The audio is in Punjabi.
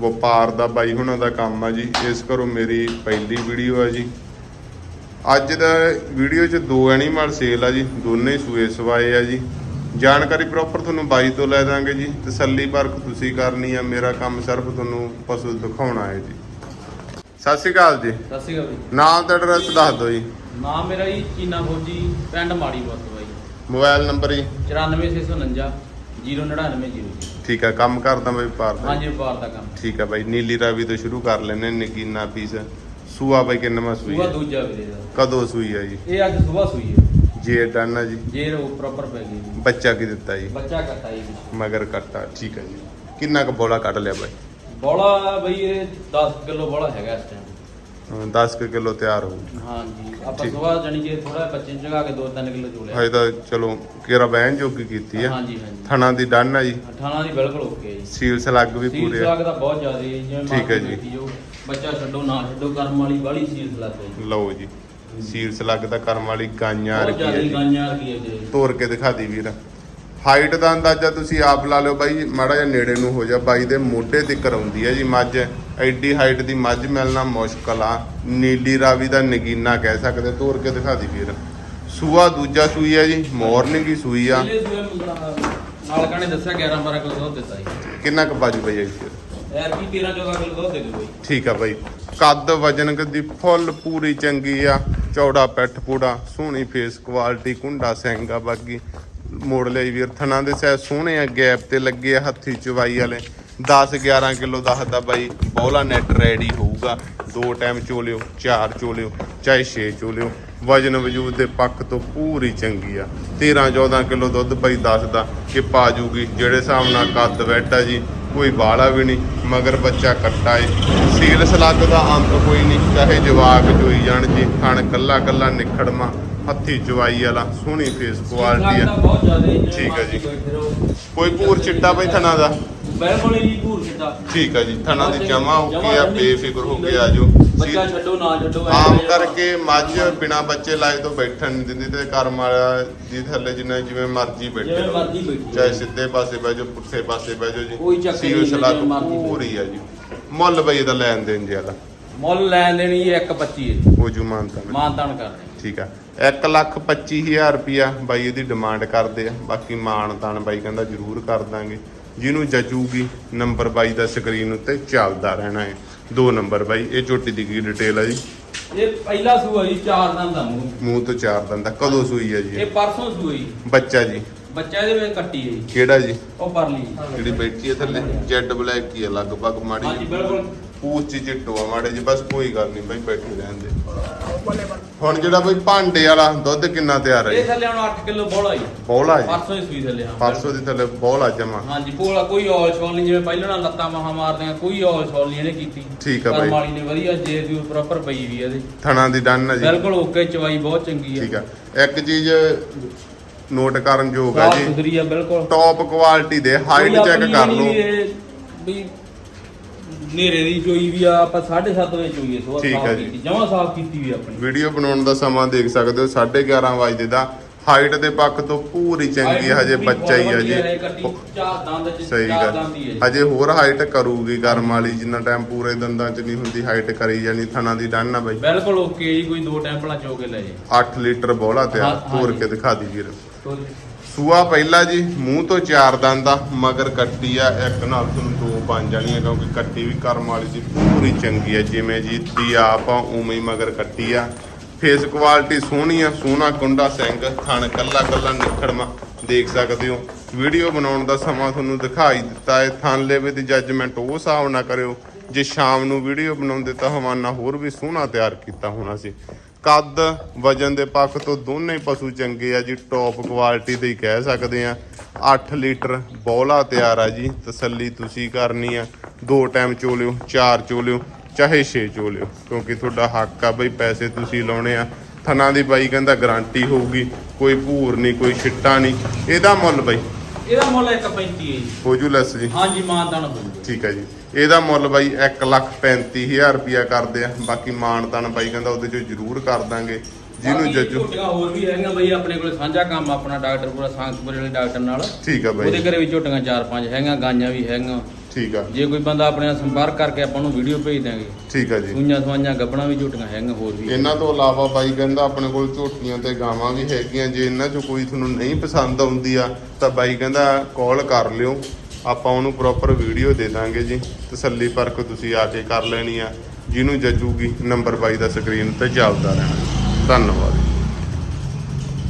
ਵਪਾਰ ਦਾ ਬਾਈ ਹੁਣਾਂ ਦਾ ਕੰਮ ਆ ਜੀ ਇਸ ਘਰੋਂ ਮੇਰੀ ਪਹਿਲੀ ਵੀਡੀਓ ਹੈ ਜੀ। ਅੱਜ ਦਾ ਵੀਡੀਓ 'ਚ ਦੋ ਐਨੀਮਲ ਸੇਲ ਆ ਜੀ ਦੋਨੇ ਸੂਏ ਸਵਾਏ ਆ ਜੀ। ਜਾਣਕਾਰੀ ਪ੍ਰੋਪਰ ਤੁਹਾਨੂੰ ਬਾਈ ਤੋਂ ਲੈ ਦਾਂਗੇ ਜੀ। ਤਸੱਲੀ ਪਰਖ ਤੁਸੀਂ ਕਰਨੀ ਆ ਮੇਰਾ ਕੰਮ ਸਿਰਫ ਤੁਹਾਨੂੰ ਪਸ਼ੂ ਦਿਖਾਉਣਾ ਹੈ ਜੀ। ਸਤਿ ਸ਼੍ਰੀ ਅਕਾਲ ਜੀ। ਸਤਿ ਸ਼੍ਰੀ ਅਕਾਲ ਜੀ। ਨਾਮ ਤੇ ਐਡਰੈਸ ਦੱਸ ਦਿਓ ਜੀ। ਨਾਮ ਮੇਰਾ ਜੀ ਚੀਨਾ ਫੌਜੀ ਪਿੰਡ ਮਾੜੀ ਵਸਤ ਬਾਈ ਮੋਬਾਈਲ ਨੰਬਰ ਜੀ। 94649 0990 ਠੀਕ ਹੈ ਕੰਮ ਕਰਦਾ ਮੈਂ ਵਪਾਰ ਦਾ। ਹਾਂਜੀ ਵਪਾਰ ਦਾ ਕੰਮ। ਠੀਕ ਹੈ ਬਾਈ ਨੀਲੀ ਰਾਵੀ ਤੋਂ ਸ਼ੁਰੂ ਕਰ ਲੈਨੇ ਨਗੀਨਾ ਪੀਸ। ਸੂਆ ਬਾਈ ਕਿੰਨਾ ਸੂਈ ਸੁਬਾ ਹੈ? ਦੂਜਾ ਵੀਰੇ ਦਾ। ਕਦੋਂ ਸੂਈ ਹੈ ਜੀ? ਇਹ ਅੱਜ ਸੁਬਾ ਸੂਈ ਹੈ ਜੇ ਡਨ ਹੈ ਜੀ। ਜੇਰ ਉਹ ਪ੍ਰੋਪਰ ਪੈ ਗਈ। ਜੀ। ਬੱਚਾ ਕੀ ਦਿੱਤਾ ਜੀ? ਬੱਚਾ ਕੱਟਾ ਜੀ। ਮਗਰ ਕੱਟਾ ਠੀਕ ਹੈ ਜੀ। ਕਿੰਨਾ ਕੁ ਬੋਲਾ ਕੱਢ ਲਿਆ ਬਾਈ? ਬੋਲਾ ਬਈ ਇਹ 10 ਕਿਲੋ ਬੋਲਾ ਹੈਗਾ ਇਸ ਟਾਈਮ 10 ਕੁ ਕਿਲੋ ਤਿਆਰ ਹੋ ਹਾਂਜੀ ਆਪਾਂ ਠੀਕ। ਸੁਬਾ ਜਾਨੀ ਕਿ ਥੋੜਾ ਬੱਚੇ ਨੂੰ ਜਗਾ ਕੇ 2-3 ਕਿਲੋ ਚੋਲਿਆ ਹਜੇ ਤਾਂ ਚਲੋ ਕਿਰਾ ਬਹਿਣ ਜੋਗੀ ਕੀਤੀ ਆ। ਹਾਂਜੀ ਹਾਂਜੀ। ਥਣਾ ਦੀ ਡਨ ਹੈ ਜੀ। ਠਾਣਾ ਦੀ ਬਿਲਕੁਲ ਓਕੇ ਜੀ। ਸੀਲ ਸਲੱਗ ਵੀ ਸੀਲ ਪੂਰੇ ਆ। ਸਲਾਗ ਦਾ ਬਹੁਤ ਜ਼ਿਆਦਾ ਜੀ, ਜਿਵੇਂ ਠੀਕ ਹੈ ਜੀ। ਦੇਖੀ ਜਾਓ। ਬੱਚਾ ਛੱਡੋ ਨਾ ਛੱਡੋ ਕਰਮ ਵਾਲੀ ਬਾਹਲੀ ਸੀਲ ਸਲਾਗ ਹੈ ਜੀ। ਲਓ ਜੀ ਸੀਲ ਸਲੱਗ ਦਾ ਕਰਮ ਵਾਲੀ ਗਾਈਆਂ ਬਹੁਤ ਰਕੀ ਜ਼ਿਆਦਾ ਜੀ। ਗਾਈਆਂ ਰਕੀ ਹੈ ਜੀ। ਤੋੜ ਕੇ ਦਿਖਾ ਦੀ ਵੀਰ। ਹਾਈਟ ਦਾ ਅੰਦਾਜ਼ਾ ਤੁਸੀਂ ਆਪ ਲਾ ਲਿਓ ਬਾਈ ਮਾੜਾ ਜਿਹਾ ਨੇੜੇ ਨੂੰ ਹੋ ਜਾ ਬਾਈ ਦੇ ਮੋਢੇ ਤੇ ਕਰਾਉਂਦੀ ਹੈ ਜੀ ਮੱਝ। ਐਡੀ ਹਾਈਟ ਦੀ ਮੱਝ ਮਿਲਣਾ ਮੁਸ਼ਕਲ ਆ। ਨੀਲੀ ਰਾਵੀ ਦਾ ਨਗੀਨਾ ਕਹਿ ਸਕਦੇ ਤੋੜ ਕੇ ਦਿਖਾ ਦੀ ਵੀਰ। ਸੂਆ ਦੂਜਾ ਸੂਈ ਹੈ ਜੀ ਮਾਰਨਿੰਗ ਹੀ ਸੂਈ ਆ। ਮਾਲਕਾਂ ਨੇ ਦੱਸਿਆ 11 12 ਕਿਲੋ ਦੁੱਧ ਦਿੱਤਾ ਜੀ। ਕਿੰਨਾ ਕੁ ਬਾਜੂ ਪਈ ਹੈ ਜੀ? ਯਾਰ ਕੀ 13 14 ਕਿਲੋ ਦੁੱਧ ਦੇ ਦਿਓ ਬਈ ਠੀਕ ਆ ਬਾਈ। ਕੱਦ ਵਜਨ ਦੀ ਫੁੱਲ ਪੂਰੀ ਚੰਗੀ ਆ ਚੌੜਾ ਪਿੱਠ ਪੂੜਾ ਸੋਹਣੀ ਫੇਸ ਕੁਆਲਿਟੀ ਕੁੰਡਾ ਸਿੰਗਾ ਬਾਕੀ ਮੋੜ ਲਈ ਵੀਰ ਥਣਾ ਦੇ ਸੈ ਸੋਹਣੇ ਆ ਗੈਪ ਤੇ ਲੱਗੇ ਆ ਹੱਥੀ ਚਵਾਈ ਵਾਲੇ। 10 11 ਕਿਲੋ ਦੱਸਦਾ ਬਾਈ ਬੋਲਾ ਨੈਟ ਰੈਡੀ ਹੋਊਗਾ। ਦੋ ਟਾਈਮ ਚੋਲਿਓ ਚਾਰ ਚੋਲਿਓ ਚਾਹੇ 6 ਚੋਲਿਓ। ਵਜਨ ਵਜੂਦ ਦੇ ਪੱਖ ਤੋਂ ਪੂਰੀ ਚੰਗੀ ਆ। 13 14 ਕਿਲੋ ਦੁੱਧ ਬਾਈ ਦੱਸਦਾ ਕਿ ਪਾ ਜੂਗੀ ਜਿਹੜੇ ਹਿਸਾਬ ਨਾਲ ਕੱਦ ਬੈਠਾ ਜੀ ਕੋਈ ਬਾਲਾ ਵੀ ਨਹੀਂ ਮਗਰ ਬੱਚਾ ਕੱਟਾ ਏ। ਸੀਲ ਸਲੱਗ ਦਾ ਅੰਤ ਕੋਈ ਨਹੀਂ ਚਾਹੇ ਜਵਾਕ ਜੋਈ ਜਾਣ ਜੀ ਥਣ ਕੱਲਾ ਕੱਲਾ ਨਿਖੜਮਾ ਹੱਥੀ ਜਵਾਈ ਵਾਲਾ ਸੋਹਣੀ ਫੇਸ ਕੁਆਲਿਟੀ ਆ। ਠੀਕ ਹੈ ਜੀ। ਕੋਈ ਭੂਰ ਚਿੱਟਾ ਬਈ ਥਣਾ ਦਾ? ਠੀਕ ਆ ਜੀ ਥਣਾ ਦੀ ਜਮਾ ਹੋ ਕੇ ਆ। ਬੇਫਿਕਰ ਹੋ ਕੇ ਆਜੋ ਬੱਚਾ ਛੱਡੋ ਨਾ ਛੱਡੋ ਆਮ ਕਰਕੇ ਮੱਝ ਬਿਨਾ ਬੱਚੇ ਲਾਏ ਤੋਂ ਬੈਠਣ ਨਹੀਂ ਦਿੰਦੀ ਤੇ ਕਰਮ ਵਾਲਾ ਜੀ ਥੱਲੇ ਜਿੰਨਾ ਜਿਵੇਂ ਮਰਜ਼ੀ ਬੈਠੇ ਜਿਵੇਂ ਰਹੋ। ਮਰਜ਼ੀ ਬੈਠੀ ਚਾਹੇ ਸਿੱਧੇ ਪਾਸੇ ਬਹਿ ਜਾਓ ਪੁੱਠੇ ਪਾਸੇ ਬਹਿ ਜਾਓ ਜੀ। ਕੋਈ ਚੱਕਰ ਨਹੀਂ, ਬਹਿ ਪੂਰੀ ਆ ਜੀ। ਮੁੱਲ ਬਈ ਇਹਦਾ ਲੈਣ ਦੇਣ ਜੀ ਵਾਲਾ। ਮੁੱਲ ਲੈਣ ਦੇਣੀ ਇਹ 125 ਹੈ ਹੋ ਜੂ। ਮਾਨਤਾ ਨਾਲ। ਮਾਨਤਾਨ। ਕਰਦੇ ਠੀਕ ਆ। 1 ਲੱਖ 25000 ਰੁਪਿਆ ਬਾਈ ਇਹਦੀ ਡਿਮਾਂਡ ਕਰਦੇ ਆ। ਬਾਕੀ ਮਾਨ ਤਾਨ ਬਾਈ ਕਹਿੰਦਾ ਜ਼ਰੂਰ ਕਰ ਦਾਂਗੇ। ਜਿਹਨੂੰ ਜਚੂਗੀ ਨੰਬਰ ਬਾਈ ਦਾ ਸਕਰੀਨ ਉੱਤੇ ਚੱਲਦਾ ਰਹਿਣਾ ਹੈ। ਦੋ ਨੰਬਰ ਬਾਈ ਇਹ ਝੋਟੀ ਦੀ ਕੀ ਡਿਟੇਲ ਆ ਜੀ? ਇਹ ਪਹਿਲਾ ਸੂਆ ਜੀ ਚਾਰ ਦੰਦ ਦਾ ਮੂੰਹ। ਮੂੰਹ ਤੋਂ ਚਾਰ ਦੰਦਾ ਕਦੋਂ ਸੂਈ ਆ ਜੀ ਇਹ? ਇਹ? ਪਰਸੋਂ ਸੂਆ ਜੀ ਬੱਚਾ ਜੀ। ਬੱਚਾ ਇਹਦੇ ਵਿੱਚ ਕੱਟੀ ਹੈ ਜੀ ਕਿਹੜਾ ਜੀ? ਉਹ ਪਰਲੀ। ਜਿਹੜੀ ਬੈਠੀ ਹੈ ਥੱਲੇ ਜੈਡ ਬਲੈਕ ਹੀ ਆ ਲਗਭਗ ਮਾੜੀ ਹਾਂਜੀ। ਬਿਲਕੁਲ। ਪੂਛ ਚ ਚਿੱਟੋ ਆ ਮਾੜੇ ਜੀ ਬਸ ਕੋਈ ਗੱਲ ਨਹੀਂ ਬਾਈ ਬੈਠੇ ਰਹਿਣ ਦੇ। ਹੁਣ ਜਿਹੜਾ ਬਾਈ ਭਾਂਡੇ ਵਾਲਾ ਦੁੱਧ ਕਿੰਨਾ ਤਿਆਰ ਹੈ ਇਹ ਥੱਲੇ ਹੁਣ 8 ਕਿਲੋ ਬੋਲਾ ਜੀ। ਬੋਲਾ ਜੀ? ਪਰਸੋਂ ਹੀ ਸੂਈ ਥੱਲੇ ਹਾਂ ਪਰਸੋਂ ਦੀ ਥੱਲੇ ਬੋਲਾ ਜਮਾ। ਹਾਂਜੀ ਪੋਲਾ ਕੋਈ ਔਲ ਸ਼ੌਲ ਨਹੀਂ ਜਿਵੇਂ ਪਹਿਲਾਂ ਨਾਲ ਲੱਤਾਂ ਮਹਾ ਮਾਰਦੇ ਆ ਕੋਈ ਔਲ ਸ਼ੌਲ ਨਹੀਂ ਇਹਨੇ ਕੀਤੀ। ਠੀਕ ਆ ਬਾਈ। ਵਾਲੀ ਨੇ ਵਧੀਆ ਜੇ ਦੀ ਪ੍ਰੋਪਰ ਪਈ ਵੀ ਇਹਦੇ। ਥਣਾ ਦੀ ਡਨ ਹੈ ਜੀ। ਬਿਲਕੁਲ ਓਕੇ ਚਵਾਈ ਬਹੁਤ ਚੰਗੀ ਹੈ ਠੀਕ ਆ। ਇੱਕ ਚੀਜ਼ ਨੋਟ ਕਰਨ ਯੋਗ ਆ ਜੀ। ਸੁਥਰੀ ਆ ਬਿਲਕੁਲ। ਟੌਪ ਕੁਆਲਿਟੀ ਦੇ ਹਾਈਟ ਚੈੱਕ ਕਰ ਲਓ। ਵੀ ਨੇਰੇ ਦੀ ਚੋਈ ਵੀ ਆ ਆਪਾਂ 7:30 ਵਜੇ ਚੋਈ ਸੋ ਠੀਕ ਸਾਫ਼ ਜੀ। ਕੀਤੀ ਜਮਾ ਸਾਫ਼ ਕੀਤੀ ਵੀ ਆਪਣੀ। ਵੀਡੀਓ ਬਣਾਉਣ ਦਾ ਸਮਾਂ ਦੇਖ ਸਕਦੇ ਹੋ 11:30 ਵਜੇ ਦਾ। ਹਾਈਟ ਦੇ ਪੱਖ ਤੋਂ ਪੂਰੀ ਚੰਗੀ ਹੈ ਹਜੇ ਬੱਚਾ ਹੀ ਹੈ ਜੀ। ਚਾਰ ਦੰਦ ਚ ਸਹੀ ਚਾਰ ਗੱਲ। ਦੰਦ ਹੀ ਹੈ ਜੀ। ਹਜੇ ਹੋਰ ਹਾਈਟ ਕਰੂਗੀ ਕਰਮ ਵਾਲੀ ਜਿੰਨਾ ਟਾਈਮ ਪੂਰੇ ਦੰਦਾਂ ਚ ਨਹੀਂ ਹੁੰਦੀ ਹਾਈਟ ਕਰੀ ਜਾਣੀ ਥਣਾ ਦੀ ਡਨ ਆ ਬਾਈ। ਬਿਲਕੁਲ ਓਕੇ ਜੀ ਕੋਈ ਦੋ ਟੈਂਪਲਾਂ ਚੋ ਕੇ ਲੈ ਜੇ 8 ਲੀਟਰ ਬੋਲਾ ਤੇ ਹਾਂ- ਤੋਰ ਹਾਂਜੀ। ਕੇ ਦਿਖਾ ਦੀ ਵੀਰ। ਸੂਆ ਪਹਿਲਾ ਜੀ ਮੂੰਹ ਤੋਂ ਚਾਰ ਦੰਦ ਆ ਮਗਰ ਕੱਟੀ ਆ ਇੱਕ ਨਾਲ ਤੁਹਾਨੂੰ ਦੋ ਬਣ ਜਾਣੀਆਂ, ਕਿਉਂਕਿ ਕੱਟੀ ਵੀ ਕਰਮ ਵਾਲੀ ਦੀ ਪੂਰੀ ਚੰਗੀ ਆ, ਜਿਵੇਂ ਜੀ ਦੀ ਆਪ ਆ, ਉਵੇਂ ਹੀ ਮਗਰ ਕੱਟੀ ਆ। ਫੇਸ ਕੁਆਲਿਟੀ ਸੋਹਣੀ ਆ, ਸੋਹਣਾ ਕੁੰਡਾ ਸਿੰਘ, ਥਣ ਕੱਲਾ ਕੱਲਾ ਨਿਖੜਮਾ ਦੇਖ ਸਕਦੇ ਹੋ। ਵੀਡੀਓ ਬਣਾਉਣ ਦਾ ਸਮਾਂ ਤੁਹਾਨੂੰ ਦਿਖਾਈ ਦਿੱਤਾ ਹੈ, ਥਣ ਲੈਵੇ ਦੀ ਜੱਜਮੈਂਟ ਉਹ ਹਿਸਾਬ ਨਾਲ ਕਰਿਓ। ਜੇ ਸ਼ਾਮ ਨੂੰ ਵੀਡੀਓ ਬਣਾਉਂਦੇ ਤਾਂ ਹਵਾਨਾ ਹੋਰ ਵੀ ਸੋਹਣਾ ਤਿਆਰ ਕੀਤਾ ਹੋਣਾ ਸੀ। ਕੱਦ ਵਜਨ ਦੇ ਪੱਖ ਤੋਂ ਦੋਨੇ ਪਸ਼ੂ ਚੰਗੇ ਆ ਜੀ ਟੌਪ ਕੁਆਲਿਟੀ ਦੇ ਹੀ ਕਹਿ ਸਕਦੇ ਆ। 8 ਲੀਟਰ ਬੋਲਾ ਤਿਆਰ ਆ ਜੀ ਤਸੱਲੀ ਤੁਸੀਂ ਕਰਨੀ ਆ। ਦੋ ਟਾਈਮ ਚੋਲਿਓ ਚਾਰ ਚੋਲਿਓ ਚਾਹੇ 6 ਚੋ ਲਿਓ ਕਿਉਂਕਿ ਤੁਹਾਡਾ ਹੱਕ ਆ ਬਈ ਪੈਸੇ ਤੁਸੀਂ ਲਾਉਣੇ ਆ। ਥਣਾ ਦੀ ਬਾਈ ਕਹਿੰਦਾ ਗਾਰੰਟੀ ਹੋਊਗੀ ਕੋਈ ਭੂਰ ਨਹੀਂ ਕੋਈ ਛਿੱਟਾ ਨਹੀਂ। ਇਹਦਾ ਮੁੱਲ ਬਾਈ? ਇਹਦਾ ਮੁੱਲ 1.35 ਹੈ ਜੀ ਹੋ ਜੂ। ਲੈਸ ਜੀ। ਹਾਂਜੀ ਮਾਨਦਾਨ ਹੋਊਗਾ ਠੀਕ ਹੈ ਜੀ। ਇਹਦਾ ਮੁੱਲ ਬਾਈ 135000 ਰੁਪਿਆ ਕਰਦੇ ਆ। ਬਾਕੀ ਮਾਨਤਾਨ ਬਾਈ ਕਹਿੰਦਾ ਉਹਦੇ ਚੋਂ ਜ਼ਰੂਰ ਕਰ ਦਾਂਗੇ। ਜਿਹਨੂੰ ਜੱਜੂ ਝੋਟੀਆਂ ਹੋਰ ਵੀ ਹੈਗੀਆਂ ਬਈ ਆਪਣੇ ਕੋਲ ਸਾਂਝਾ ਕੰਮ ਆਪਣਾ ਡਾਕਟਰ ਪੂਰਾ ਸਾਂਸਪੁਰ ਵਾਲੇ ਡਾਕਟਰ ਨਾਲ। ਠੀਕ ਆ ਉਹਦੇ ਬਾਈ ਘਰੇ ਵੀ ਝੋਟੀਆਂ ਚਾਰ ਪੰਜ ਹੈਗੀਆਂ ਗਾਈਆਂ ਵੀ ਹੈਗੀਆਂ। ਠੀਕ ਆ। ਜੇ ਕੋਈ ਬੰਦਾ ਆਪਣੇ ਨਾਲ ਸੰਪਰਕ ਕਰਕੇ ਆਪਾਂ ਨੂੰ ਵੀਡੀਓ ਭੇਜ ਦਾਂਗੇ ਠੀਕ ਆ ਜੀ। ਸੂਈਆਂ ਸਵਾਈਆਂ ਗੱਬਣਾ ਵੀ ਝੋਟੀਆਂ ਹੈਗੀਆਂ ਹੋਰ ਵੀ। ਇਹਨਾਂ ਤੋਂ ਇਲਾਵਾ ਬਾਈ ਕਹਿੰਦਾ ਆਪਣੇ ਕੋਲ ਝੋਟੀਆਂ ਤੇ ਗਾਵਾਂ ਵੀ ਹੈਗੀਆਂ। ਜੇ ਇਹਨਾਂ ਚੋਂ ਕੋਈ ਤੁਹਾਨੂੰ ਨਹੀਂ ਪਸੰਦ ਆਉਂਦੀ ਆ ਤਾਂ ਬਾਈ ਕਹਿੰਦਾ ਕਾਲ ਕਰ ਲਿਓ। ਆਪਾਂ ਉਹਨੂੰ ਪ੍ਰੋਪਰ ਵੀਡੀਓ ਦੇ ਦਾਂਗੇ ਜੀ। ਤਸੱਲੀ ਪਰਖ ਤੁਸੀਂ ਆ ਕੇ ਕਰ ਲੈਣੀ ਆ। ਜਿਹਨੂੰ ਜੱਜੂਗੀ ਨੰਬਰ ਬਾਈ ਦਾ ਸਕਰੀਨ ਤੇ ਚੱਲਦਾ ਰਹਿਣਾ। ਧੰਨਵਾਦ।